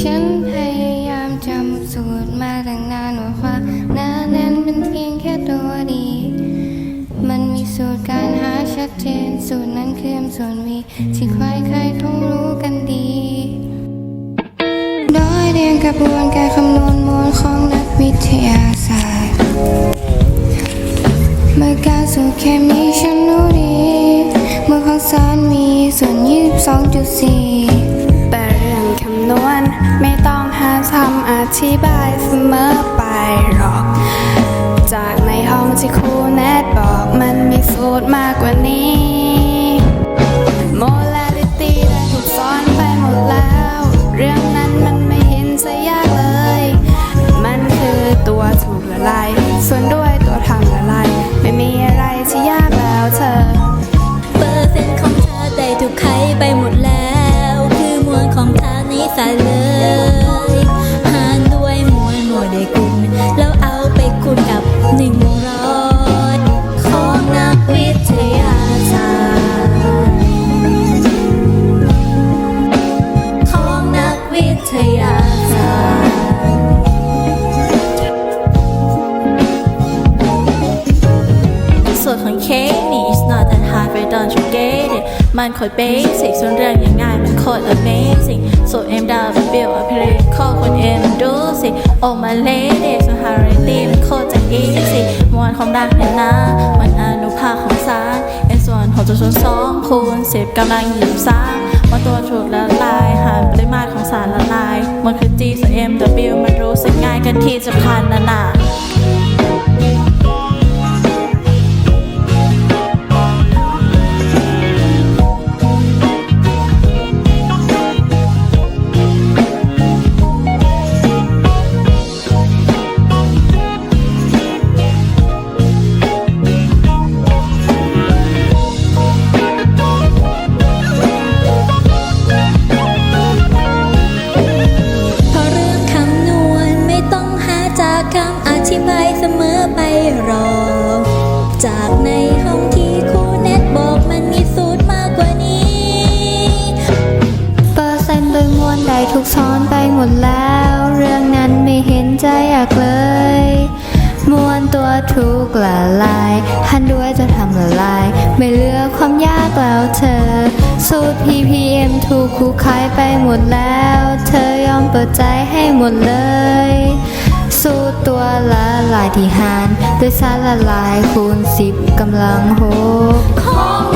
ฉันพยายามจำสูตรมาตั้งนานว่าความหนาแน่นเป็นเพียงแค่ตัวดี มันมีสูตรการหาชัดเจน สูตรนั้นคือส่วน v ที่ใครใครๆคงรู้กันดีโดยเรียนกระบวนการคำนวณมวลของนักวิทยาศาสตร์เมื่อการสู่เคมีฉันรู้ดี เมื่อของสารมีส่วน22.4ำนวณไม่ต้องหาคำอธิบายเสมอไปหรอก จากในห้องที่ครูแนทบอกมันมีสูตรมากกว่านี้ นี่ it's not that hard but don't you get it มันโคตรเบสิกส่วนเรื่องย่างง่ายมันโคตร amazing ส่วน M W a p r i c a l คนเอ็นดูสิโอมาเลเดส่วน harity มันโคตรจะ easy มวลของดักเนี่ยนะ มันอนุภาคของสาร n ส่วน6ส่วน2คูณ10กำลัง23ว่าตัวถูกละลายหารปริมาตรของสารละลายมันคือ G ส่วน M W มันรู้สึกง่ายกันที่จะพันนานา ยมวลได้ถูกสอนไปหมดแล้ว เรื่องนั้นไม่เห็นใจะยากเลยมวลตัวถูกละลายหันด้วยจะทำละลาย ไม่เหลือความยากแล้วเธอ สูตร ppm ถูกคู่ขายไปหมดแล้ว เธอยอมเปิดใจให้หมดเลย สูตรตัวละลายที่หารด้วยสารละลายคูณ10กำลังหก